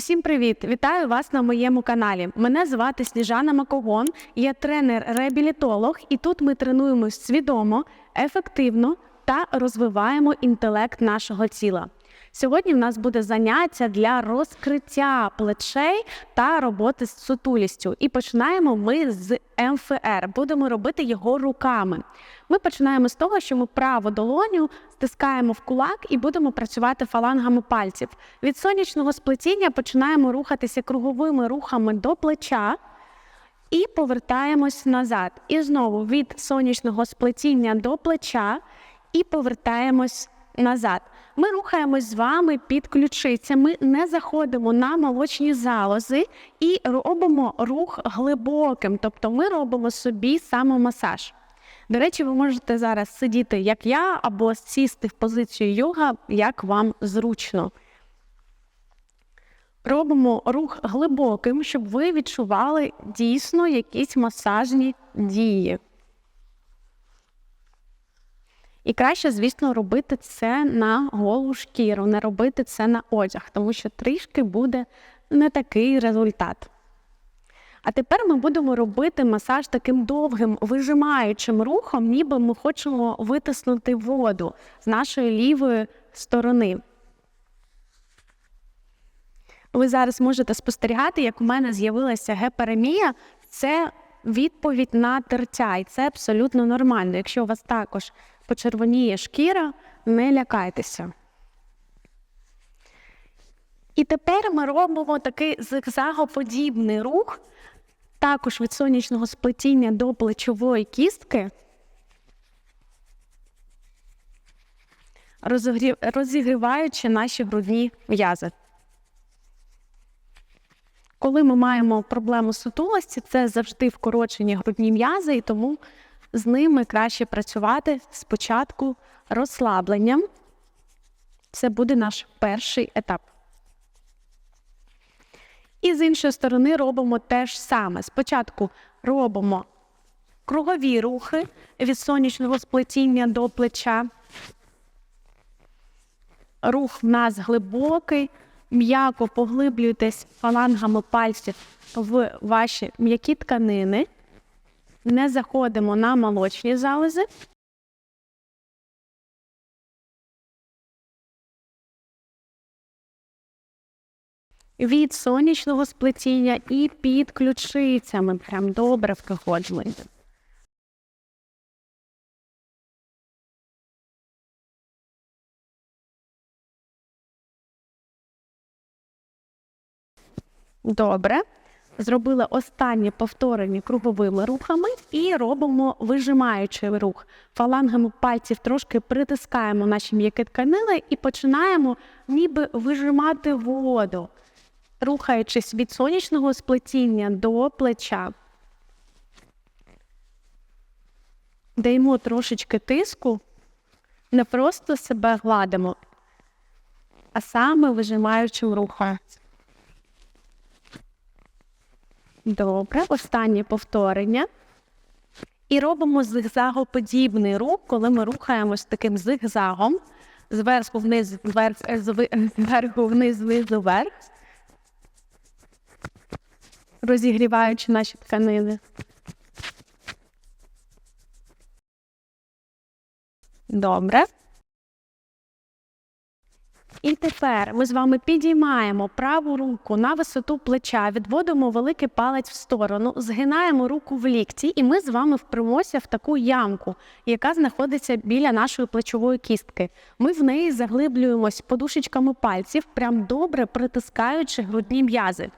Усім привіт! Вітаю вас на моєму каналі. Мене звати Сніжана Макогон, я тренер-реабілітолог, і тут ми тренуємось свідомо, ефективно та розвиваємо інтелект нашого тіла. Сьогодні в нас буде заняття для розкриття плечей та роботи з сутулістю. І починаємо ми з МФР. Будемо робити його руками. Ми починаємо з того, що ми праву долоню стискаємо в кулак і будемо працювати фалангами пальців. Від сонячного сплетіння починаємо рухатися круговими рухами до плеча. І повертаємось назад. І знову від сонячного сплетіння до плеча і повертаємось назад. Ми рухаємось з вами під ключицями, не заходимо на молочні залози і робимо рух глибоким, тобто ми робимо собі самомасаж. До речі, ви можете зараз сидіти, як я, або сісти в позицію йога, як вам зручно. Робимо рух глибоким, щоб ви відчували дійсно якісь масажні дії. І краще, звісно, робити це на голу шкіру, не робити це на одяг, тому що трішки буде не такий результат. А тепер ми будемо робити масаж таким довгим, вижимаючим рухом, ніби ми хочемо витиснути воду з нашої лівої сторони. Ви зараз можете спостерігати, як у мене з'явилася геперемія. Це відповідь на тертя, і це абсолютно нормально. Якщо у вас також почервоніє шкіра, не лякайтеся. І тепер ми робимо такий зигзагоподібний рух, також від сонячного сплетіння до плечової кістки, розігріваючи наші грудні м'язи. Коли ми маємо проблему сутулості, це завжди вкорочені грудні м'язи, і тому з ними краще працювати спочатку розслабленням. Це буде наш перший етап. І з іншої сторони робимо те ж саме. Спочатку робимо кругові рухи від сонячного сплетіння до плеча. Рух в нас глибокий, м'яко поглиблюйтесь фалангами пальців в ваші м'які тканини. Не заходимо на молочні залози. Від сонячного сплетіння і під ключицями. Прям добре виходимо. Добре. Зробили останнє повторення круговими рухами і робимо вижимаючий рух. Фалангами пальців трошки притискаємо наші м'які тканини і починаємо ніби вижимати воду, рухаючись від сонячного сплетіння до плеча. Даємо трошечки тиску, не просто себе гладимо, а саме вижимаючим рухом. Добре, останнє повторення. І робимо зигзагоподібний рух, коли ми рухаємось таким зигзагом зверху вниз, вверх, е, зверху вниз, знизу вверх, розігріваючи наші тканини. Добре. І тепер ми з вами підіймаємо праву руку на висоту плеча, відводимо великий палець в сторону, згинаємо руку в лікті, і ми з вами впремося в таку ямку, яка знаходиться біля нашої плечової кістки. Ми в неї заглиблюємось подушечками пальців, прям добре притискаючи грудні м'язи.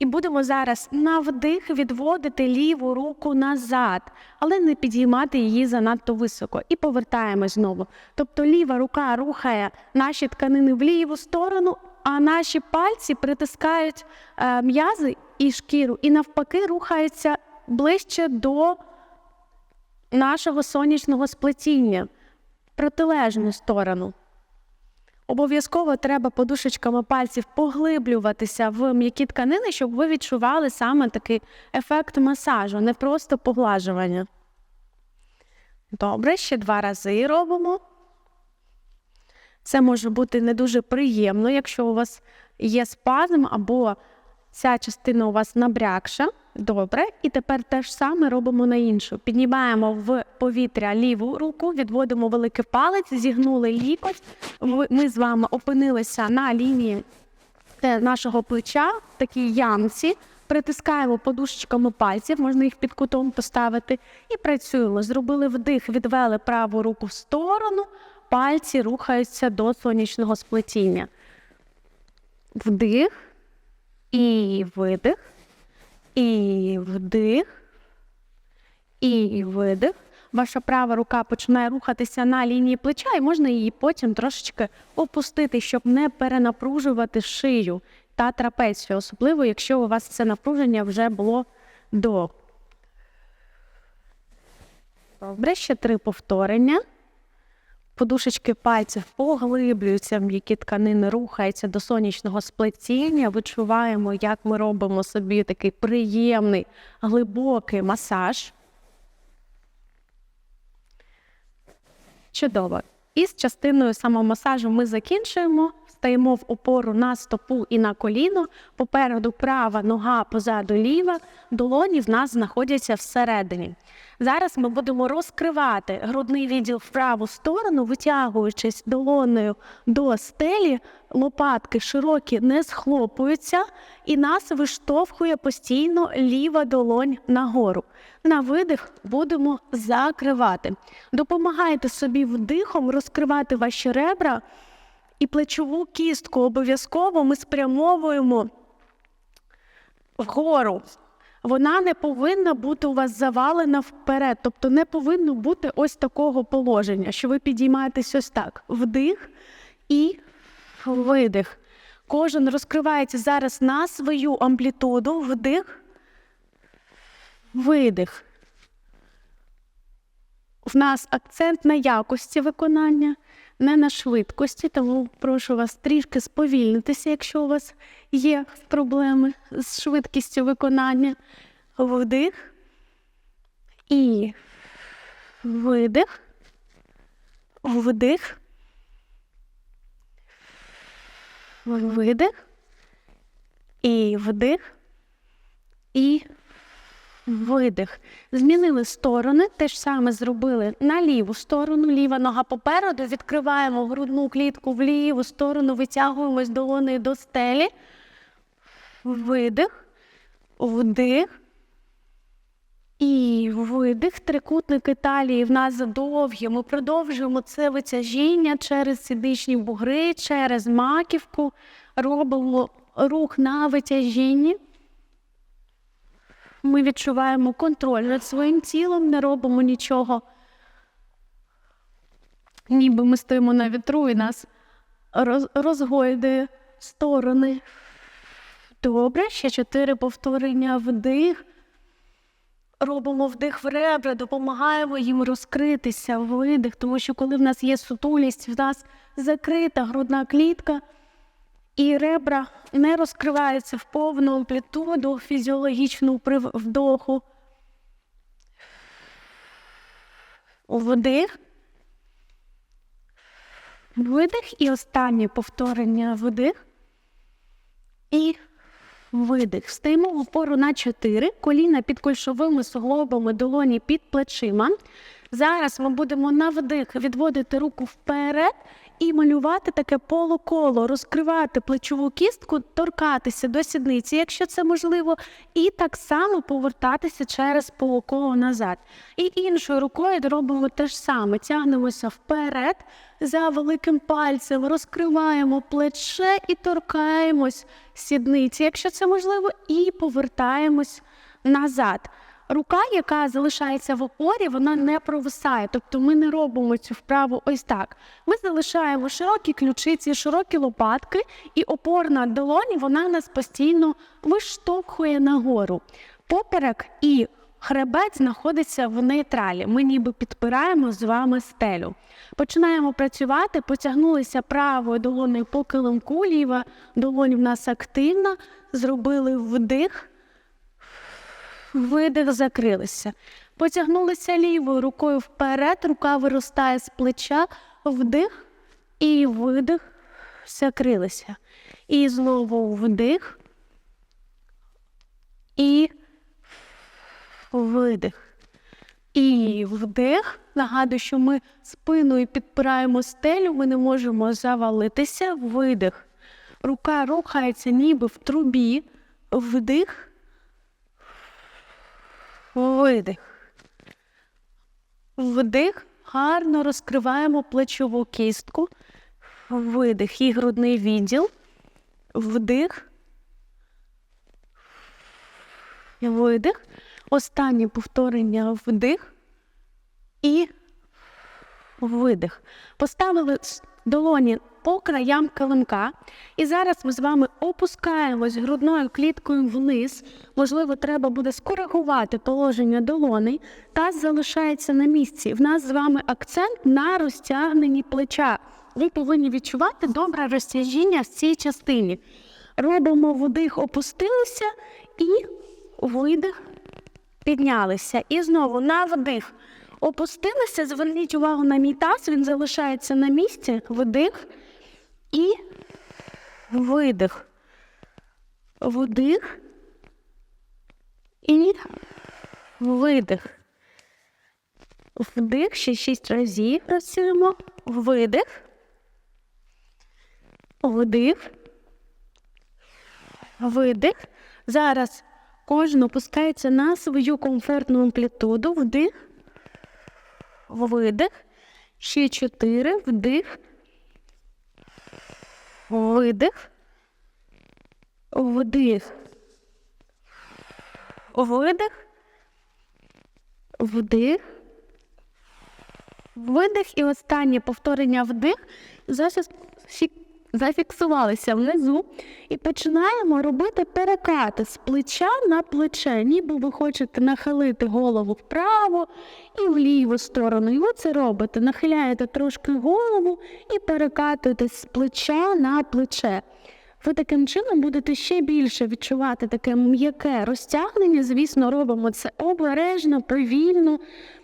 І будемо зараз на вдих відводити ліву руку назад, але не підіймати її занадто високо. І повертаємось знову. Тобто ліва рука рухає наші тканини в ліву сторону, а наші пальці притискають е, м'язи і шкіру, і навпаки рухаються ближче до нашого сонячного сплетіння, в протилежну сторону. Обов'язково треба подушечками пальців поглиблюватися в м'які тканини, щоб ви відчували саме такий ефект масажу, не просто поглажування. Добре, ще два рази робимо. Це може бути не дуже приємно, якщо у вас є спазм або ця частина у вас набрякша. Добре, і тепер те ж саме робимо на іншу. Піднімаємо в повітря ліву руку, відводимо великий палець, зігнули лікоть. Ми з вами опинилися на лінії е, нашого плеча, в такій ямці. Притискаємо подушечками пальців, можна їх під кутом поставити, і працюємо. Зробили вдих, відвели праву руку в сторону, пальці рухаються до сонячного сплетіння. Вдих і видих, і вдих, і видих. Ваша права рука починає рухатися на лінії плеча, і можна її потім трошечки опустити, щоб не перенапружувати шию та трапецію, особливо якщо у вас це напруження вже було до. Добре, ще три повторення. Подушечки пальців поглиблюються, в м'які тканини рухаються до сонячного сплетіння. Відчуваємо, як ми робимо собі такий приємний глибокий масаж. Чудово. І з частиною самомасажу ми закінчуємо. Стаємо в опору на стопу і на коліно. Попереду права нога, позаду ліва. Долоні в нас знаходяться всередині. Зараз ми будемо розкривати грудний відділ в праву сторону, витягуючись долонею до стелі. Лопатки широкі не схлопуються, і нас виштовхує постійно ліва долонь нагору. На видих будемо закривати. Допомагайте собі вдихом розкривати ваші ребра і плечову кістку. Обов'язково ми спрямовуємо вгору. Вона не повинна бути у вас завалена вперед, тобто не повинно бути ось такого положення, що ви підіймаєтесь ось так. Вдих і видих. Кожен розкривається зараз на свою амплітуду. Вдих, видих. В нас акцент на якості виконання, не на швидкості, тому прошу вас трішки сповільнитися, якщо у вас є проблеми з швидкістю виконання. Вдих і видих, вдих, видих, і вдих, і видих. Змінили сторони, те ж саме зробили на ліву сторону, ліва нога попереду, відкриваємо грудну клітку в ліву сторону, витягуємось долонею до стелі. Видих, вдих. І видих, трикутники талії в нас довгі. Ми продовжуємо це витяжіння через сідичні бугри, через маківку. Робимо рух на витяжінні. Ми відчуваємо контроль над своїм тілом, не робимо нічого. Ніби ми стоїмо на вітру і нас розгойдує сторони. Добре, ще чотири повторення вдих. Робимо вдих в ребра, допомагаємо їм розкритися, видих, тому що коли в нас є сутулість, в нас закрита грудна клітка, і ребра не розкриваються в повну амплітуду фізіологічну при вдоху. Вдих. Видих і останнє повторення вдих. І видих. Стаємо в опору на 4, коліна під кульшовими суглобами, долоні під плечима. Зараз ми будемо на вдих відводити руку вперед і малювати таке полуколо, розкривати плечову кістку, торкатися до сідниці, якщо це можливо, і так само повертатися через полуколо назад. І іншою рукою робимо те ж саме. Тягнемося вперед за великим пальцем, розкриваємо плече і торкаємось сідниці, якщо це можливо, і повертаємось назад. Рука, яка залишається в опорі, вона не провисає. Тобто ми не робимо цю вправу ось так. Ми залишаємо широкі ключиці, широкі лопатки, і опорна долоні вона нас постійно виштовхує нагору. Поперек і хребет знаходиться в нейтралі. Ми ніби підпираємо з вами стелю. Починаємо працювати, потягнулися правою долоною по килимку, ліва долонь в нас активна, зробили вдих. Видих, закрилися. Потягнулися лівою рукою вперед, рука виростає з плеча, вдих і видих, закрилися. І знову вдих. І видих. І вдих. Нагадую, що ми спиною підпираємо стелю, ми не можемо завалитися. Видих. Рука рухається ніби в трубі. Вдих. Видих. Вдих. Гарно розкриваємо плечову кістку. Видих і грудний відділ. Вдих. Видих. Останнє повторення вдих і видих. Поставили долоні по краям килимка. І зараз ми з вами опускаємось грудною кліткою вниз. Можливо, треба буде скоригувати положення долоней. Таз залишається на місці. В нас з вами акцент на розтягненні плеча. Ви повинні відчувати добре розтяжіння в цій частині. Робимо вдих, опустилися і видих, піднялися. І знову на вдих. Опустилися, зверніть увагу на мій таз, він залишається на місці. Вдих і видих. Вдих і видих. Вдих, ще шість разів працюємо. Видих. Вдих. Видих. Зараз кожен опускається на свою комфортну амплітуду. Вдих. Видих. Ще чотири. Вдих. Видих. Вдих. Видих. Вдих. Видих і останнє повторення вдих. Зараз фі- зафіксувалися внизу і починаємо робити перекати з плеча на плече, ніби ви хочете нахилити голову вправо і в ліву сторону. І ви це робите. Нахиляєте трошки голову і перекатуєте з плеча на плече. Ви таким чином будете ще більше відчувати таке м'яке розтягнення. Звісно, робимо це обережно, повільно,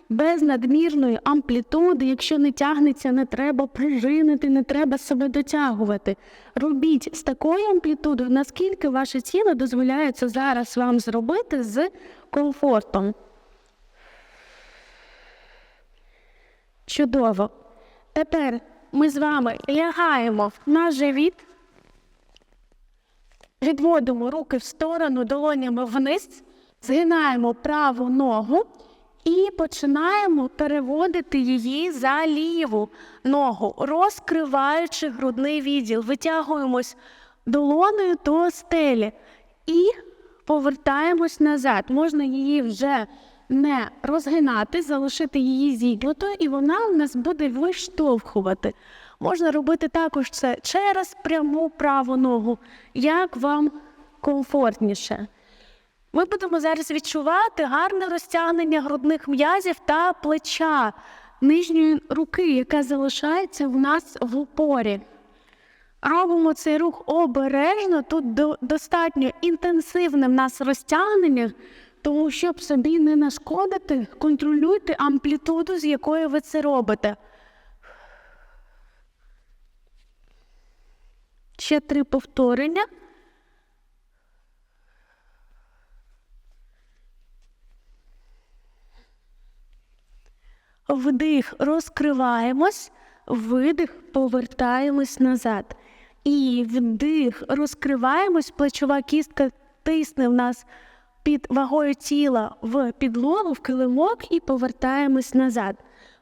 без надмірної амплітуди. Якщо не тягнеться, не треба прижинити, не треба себе дотягувати. Робіть з такою амплітудою, наскільки ваше тіло дозволяє це зараз вам зробити з комфортом. Чудово. Тепер ми з вами лягаємо на живіт. Відводимо руки в сторону, долонями вниз, згинаємо праву ногу і починаємо переводити її за ліву ногу, розкриваючи грудний відділ. Витягуємось долоною до стелі і повертаємось назад. Можна її вже не розгинати, залишити її зігнутою, і вона у нас буде виштовхувати. Можна робити також це через пряму праву ногу, як вам комфортніше. Ми будемо зараз відчувати гарне розтягнення грудних м'язів та плеча нижньої руки, яка залишається в нас в упорі. Робимо цей рух обережно, тут достатньо інтенсивне в нас розтягнення, тому щоб собі не нашкодити, контролюйте амплітуду, з якою ви це робите. Ще три повторення. Вдих, розкриваємось, видих, повертаємось назад. І вдих, розкриваємось, плечова кістка тисне в нас під вагою тіла в підлогу, в килимок і повертаємось назад.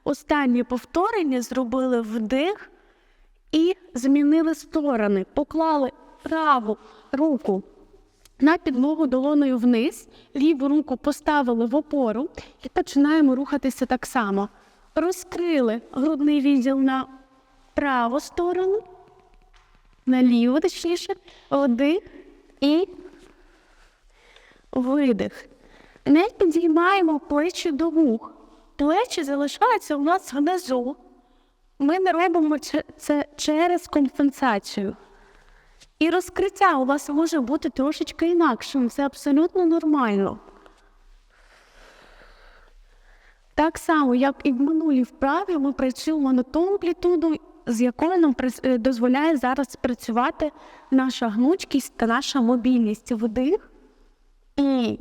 Останнє повторення зробили вдих і змінили сторони. Поклали праву руку на підлогу долоною вниз, ліву руку поставили в опору і починаємо рухатися так само. Розкрили грудний відділ на праву сторону, на ліву, точніше, вдих і видих. Не підіймаємо плечі до вух. Плечі залишаються у нас внизу. Ми не робимо це- через компенсацію. І розкриття у вас може бути трошечки інакшим. Це абсолютно нормально. Так само, як і в минулій вправі, ми працюємо на ту амплітуду, з якою нам е, дозволяє зараз працювати наша гнучкість та наша мобільність. Вдих і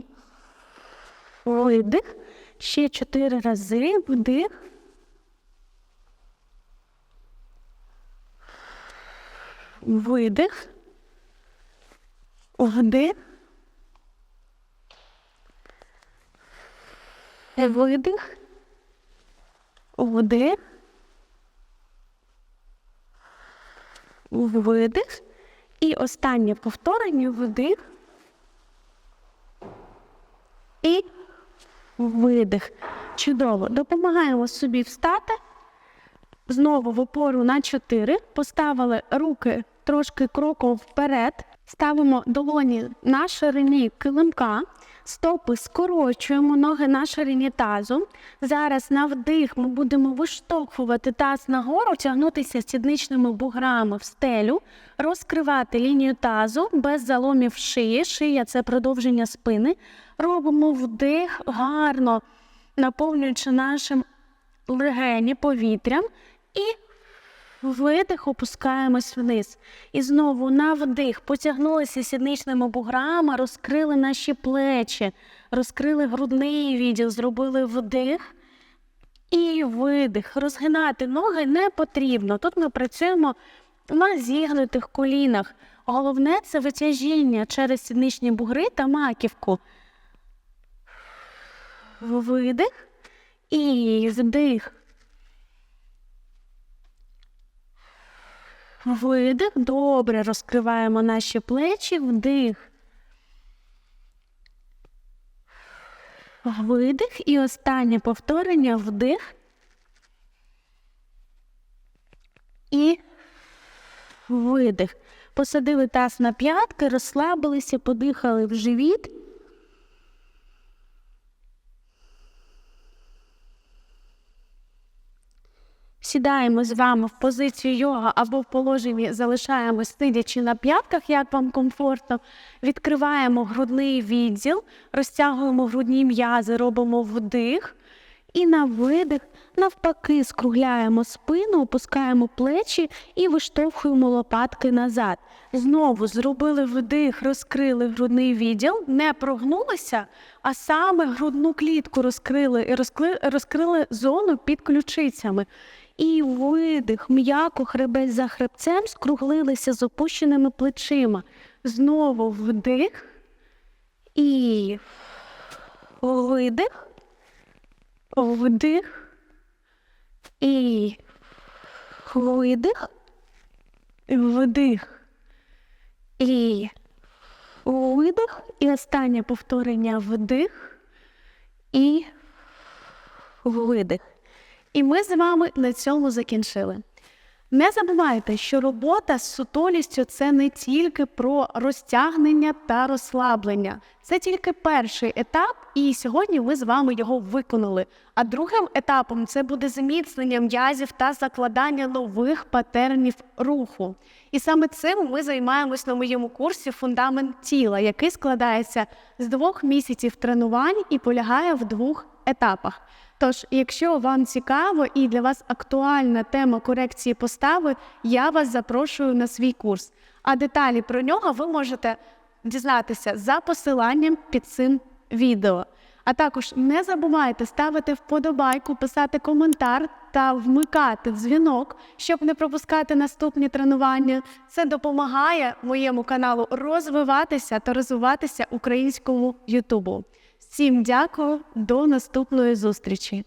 видих. Ще чотири рази. Вдих. Видих. Вдих. Видих. Вдих. Видих. І останнє повторення вдих. І видих. Чудово. Допомагаємо собі встати. Знову в опору на 4. Поставили руки трошки кроком вперед. Ставимо долоні на ширині килимка. Стопи скорочуємо, ноги на ширині тазу. Зараз на вдих ми будемо виштовхувати таз нагору, тягнутися сідничними буграми в стелю, розкривати лінію тазу без заломів шиї. Шия це продовження спини. Робимо вдих гарно, наповнюючи нашим легені повітрям і видих опускаємось вниз. І знову на вдих потягнулися сідничними буграми, розкрили наші плечі, розкрили грудний відділ, зробили вдих і видих. Розгинати ноги не потрібно. Тут ми працюємо на зігнутих колінах. Головне це витяжіння через сідничні бугри та маківку. Видих і вдих. Видих. Добре. Розкриваємо наші плечі. Вдих. Видих. І останнє повторення. Вдих. І видих. Посадили таз на п'ятки, розслабилися, подихали в живіт. Сідаємо з вами в позицію йога або в положенні залишаємось сидячи на п'ятках, як вам комфортно. Відкриваємо грудний відділ, розтягуємо грудні м'язи, робимо вдих. І на видих, навпаки, скругляємо спину, опускаємо плечі і виштовхуємо лопатки назад. Знову зробили вдих, розкрили грудний відділ, не прогнулися, а саме грудну клітку розкрили і розкрили зону під ключицями. І видих, м'яко хребець за хребцем, скруглилися з опущеними плечима. Знову вдих і видих. Вдих і видих, вдих і видих. І останнє повторення вдих і видих. І ми з вами на цьому закінчили. Не забувайте, що робота з сутолістю це не тільки про розтягнення та розслаблення. Це тільки перший етап, і сьогодні ми з вами його виконали. А другим етапом це буде зміцнення м'язів та закладання нових патернів руху. І саме цим ми займаємось на моєму курсі Фундамент тіла, який складається з двох місяців тренувань і полягає в двох етапах. Тож, якщо вам цікаво і для вас актуальна тема корекції постави, я вас запрошую на свій курс. А деталі про нього ви можете дізнатися за посиланням під цим відео. А також не забувайте ставити вподобайку, писати коментар та вмикати дзвінок, щоб не пропускати наступні тренування. Це допомагає моєму каналу розвиватися та розвиватися українському Ютубу. Всім дякую, до наступної зустрічі!